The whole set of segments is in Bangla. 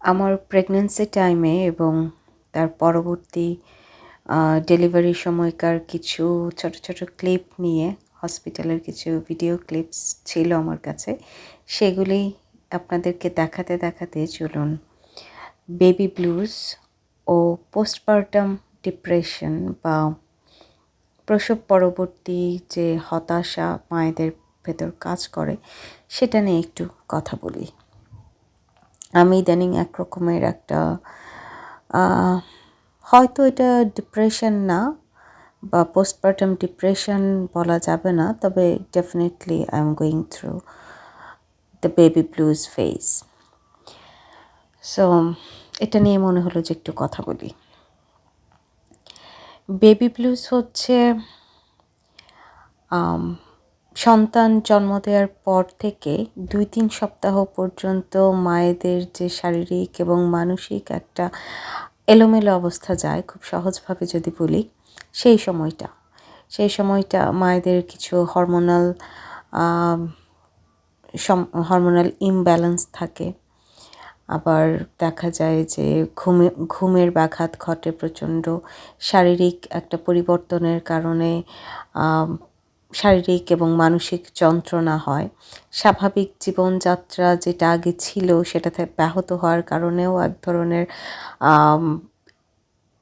আমার প্রেগন্যান্সি টাইমে এবং তার পরবর্তী ডেলিভারির সময়কার কিছু ছোট ছোট ক্লিপ নিয়ে হসপিটালের কিছু ভিডিও ক্লিপস ছিল আমার কাছে, সেগুলি আপনাদেরকে দেখাতে দেখাতে চলুন। বেবি ব্লুজ ও পোস্টপার্টাম ডিপ্রেশন বা প্রসব পরবর্তী যে হতাশা মায়েদের ভেতর কাজ করে, সেটা নিয়ে একটু কথা বলি। আমি ইদানিং এক রকমের একটা হয়তো এটা ডিপ্রেশন না বা পোস্টপার্টাম ডিপ্রেশন বলা যাবে না, তবে definitely I am going through the baby blues phase so এটা নিয়ে মনে হলো যে একটু কথা বলি। বেবি ব্লুজ হচ্ছে সন্তান জন্ম দেওয়ার পর থেকে দুই তিন সপ্তাহ পর্যন্ত মায়েদের যে শারীরিক এবং মানসিক একটা এলোমেলো অবস্থা যায়, খুব সহজভাবে যদি বলি, সেই সময়টা। সেই সময়টা মায়েদের কিছু হরমোনাল হরমোনাল ইমব্যালেন্স থাকে। আবার দেখা যায় যে ঘুমে, ঘুমের ব্যাঘাত ঘটে প্রচণ্ড। শারীরিক একটা পরিবর্তনের কারণে শারীরিক এবং মানসিক যন্ত্রণা হয়। স্বাভাবিক জীবনযাত্রা যেটা আগে ছিল সেটাতে ব্যাহত হওয়ার কারণেও এক ধরনের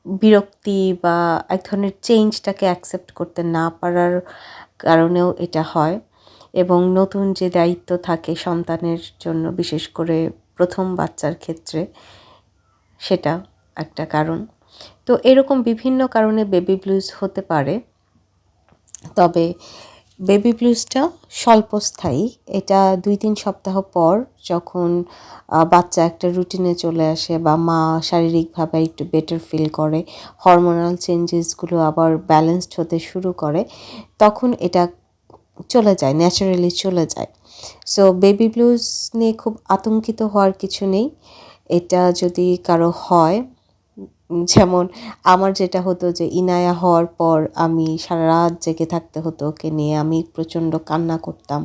বিরক্তি বা এক ধরনের চেঞ্জটাকে অ্যাকসেপ্ট করতে না পারার কারণেও এটা হয়। এবং নতুন যে দায়িত্ব থাকে সন্তানের জন্য, বিশেষ করে প্রথম বাচ্চার ক্ষেত্রে, সেটা একটা কারণ। তো এরকম বিভিন্ন কারণে বেবি ব্লুজ হতে পারে। তবে বেবি ব্লুজটা স্বল্পস্থায়ী। এটা দুই তিন সপ্তাহ পর যখন বাচ্চা একটা রুটিনে চলে আসে বা মা শারীরিকভাবে একটু বেটার ফিল করে হরমোনাল চেঞ্জেসগুলো আবার ব্যালেন্সড হতে শুরু করে, তখন এটা চলে যায় ন্যাচারালি চলে যায়। সো বেবি ব্লুজ নিয়ে খুব আতঙ্কিত হওয়ার কিছু নেই। এটা যদি কারও হয় যেমন আমার যেটা হতো যে ইনায়া হওয়ার পর আমি সারা রাত জেগে থাকতে হতো ওকে নিয়ে, আমি প্রচণ্ড কান্না করতাম।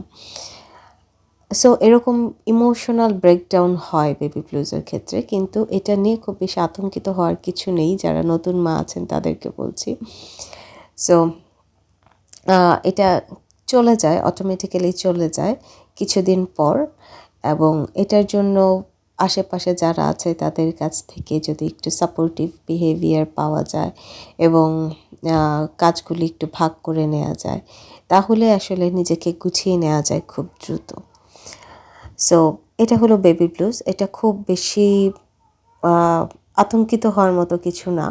সো এরকম ইমোশনাল ব্রেকডাউন হয় বেবি ব্লুজের ক্ষেত্রে, কিন্তু এটা নিয়ে খুব বেশি আতঙ্কিত হওয়ার কিছু নেই, যারা নতুন মা আছেন তাদেরকে বলছি। সো এটা চলে যায় অটোমেটিক্যালি চলে যায় কিছুদিন পর এবং এটার জন্য আশেপাশে যারা আছে তাদের কাছ থেকে যদি একটু সাপোর্টিভ বিহেভিয়ার পাওয়া যায় এবং কাজগুলি একটু ভাগ করে নেওয়া যায়, তাহলে আসলে নিজেকে গুছিয়ে নেওয়া যায় খুব দ্রুত। সো এটা হলো বেবি ব্লুজ এটা খুব বেশি আতঙ্কিত হওয়ার মতো কিছু না।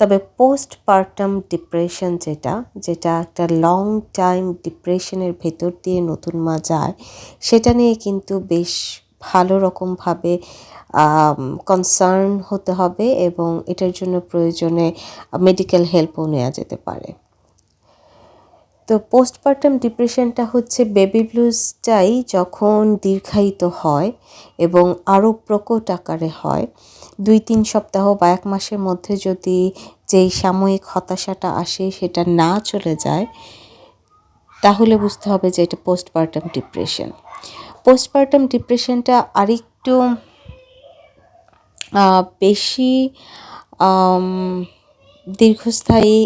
তবে পোস্ট পার্টাম ডিপ্রেশন যেটা যেটা একটা লং টাইম ডিপ্রেশনের ভেতর দিয়ে নতুন মা যায়, সেটা নিয়ে কিন্তু বেশ ভালো রকমভাবে কনসার্ন হতে হবে এবং এটার জন্য প্রয়োজনে মেডিকেল হেল্পও নেওয়া যেতে পারে। তো পোস্টপার্টাম ডিপ্রেশনটা হচ্ছে বেবি ব্লুজটাই যখন দীর্ঘায়িত হয় এবং আরও প্রকট আকারে হয়, দুই তিন সপ্তাহ বা এক মাসের মধ্যে যদি যেই সাময়িক হতাশাটা আসে সেটা না চলে যায়, তাহলে বুঝতে হবে যে এটা পোস্টপার্টাম ডিপ্রেশন পোস্টপার্টাম ডিপ্রেশনটা আরেকটু বেশি দীর্ঘস্থায়ী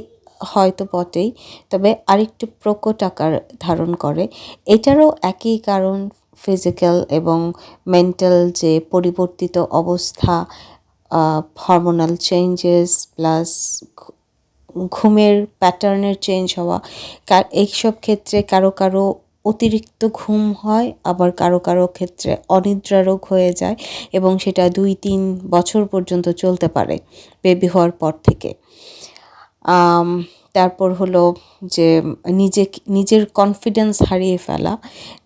হয়তো বটেই, তবে আরেকটু প্রকট আকার ধারণ করে। এটারও একই কারণ ফিজিক্যাল এবং মেন্টাল যে পরিবর্তিত অবস্থা হরমোনাল চেঞ্জেস প্লাস ঘুমের প্যাটার্নের চেঞ্জ হওয়া এইসব ক্ষেত্রে কারও কারও অতিরিক্ত ঘুম হয়, আবার কারও কারও ক্ষেত্রে অনিদ্রা রোগ হয়ে যায় এবং সেটা দুই, তিন বছর পর্যন্ত চলতে পারে বেবি হওয়ার পর থেকে। তারপর হলো যে নিজে নিজের কনফিডেন্স হারিয়ে ফেলা।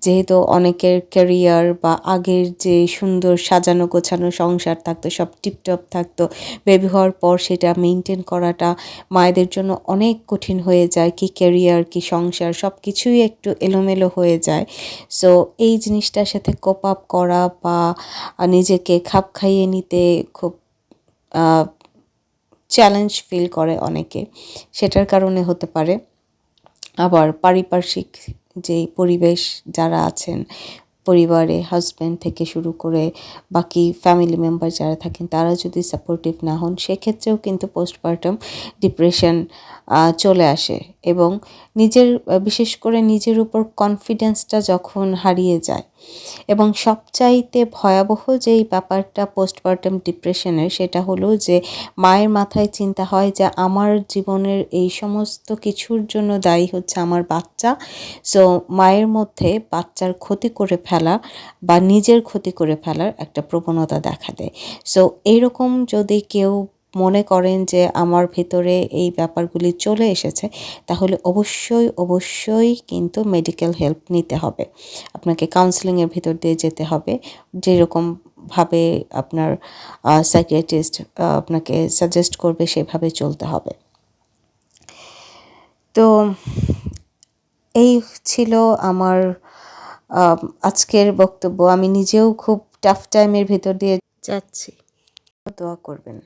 যেহেতু অনেকের ক্যারিয়ার বা আগের যে সুন্দর সাজানো গোছানো সংসার থাকতো, সব টিপটপ থাকতো বেবি হওয়ার পর সেটা মেনটেন করাটা মায়েদের জন্য অনেক কঠিন হয়ে যায়। কি ক্যারিয়ার কি সংসার সব কিছুই একটু এলোমেলো হয়ে যায়। সো এই জিনিসটার সাথে কোপ আপ করা বা নিজেকে খাপ খাইয়ে নিতে খুব চ্যালেঞ্জ ফিল করে অনেকে। সেটার কারণে হতে পারে। আবার পারিপার্শ্বিক যে পরিবেশ যারা আছেন, পরিবারে হাজব্যান্ড থেকে শুরু করে বাকি ফ্যামিলি মেম্বার যারা থাকেন, তারা যদি সাপোর্টিভ না হন, সেক্ষেত্রেও কিন্তু পোস্টপার্টাম ডিপ্রেশন চলে আসে। এবং নিজের বিশেষ করে নিজের উপর কনফিডেন্সটা যখন হারিয়ে যায়। এবং সবচাইতে ভয়াবহ যেই ব্যাপারটা পোস্টপার্টাম ডিপ্রেশনের সেটা হলো যে মায়ের মাথায় চিন্তা হয় যে আমার জীবনের এই সমস্ত কিছুর জন্য দায়ী হচ্ছে আমার বাচ্চা। সো মায়ের মধ্যে বাচ্চার ক্ষতি করে ফেলা বা নিজের ক্ষতি করে ফেলার একটা প্রবণতা দেখা দেয়। সো এইরকম যদি কেউ মনে করেন যে আমার ভেতরে এই ব্যাপারগুলি চলে এসেছে, তাহলে অবশ্যই অবশ্যই কিন্তু মেডিকেল হেল্প নিতে হবে। আপনাকে কাউন্সেলিংয়ের ভিতর দিয়ে যেতে হবে। যেরকমভাবে আপনার সাইকিয়াট্রিস্ট আপনাকে সাজেস্ট করবে সেভাবে চলতে হবে। তো এই ছিল আমার আজকের বক্তব্য। আমি নিজেও খুব টাফ টাইমের ভিতর দিয়ে যাচ্ছি। দোয়া করবেন।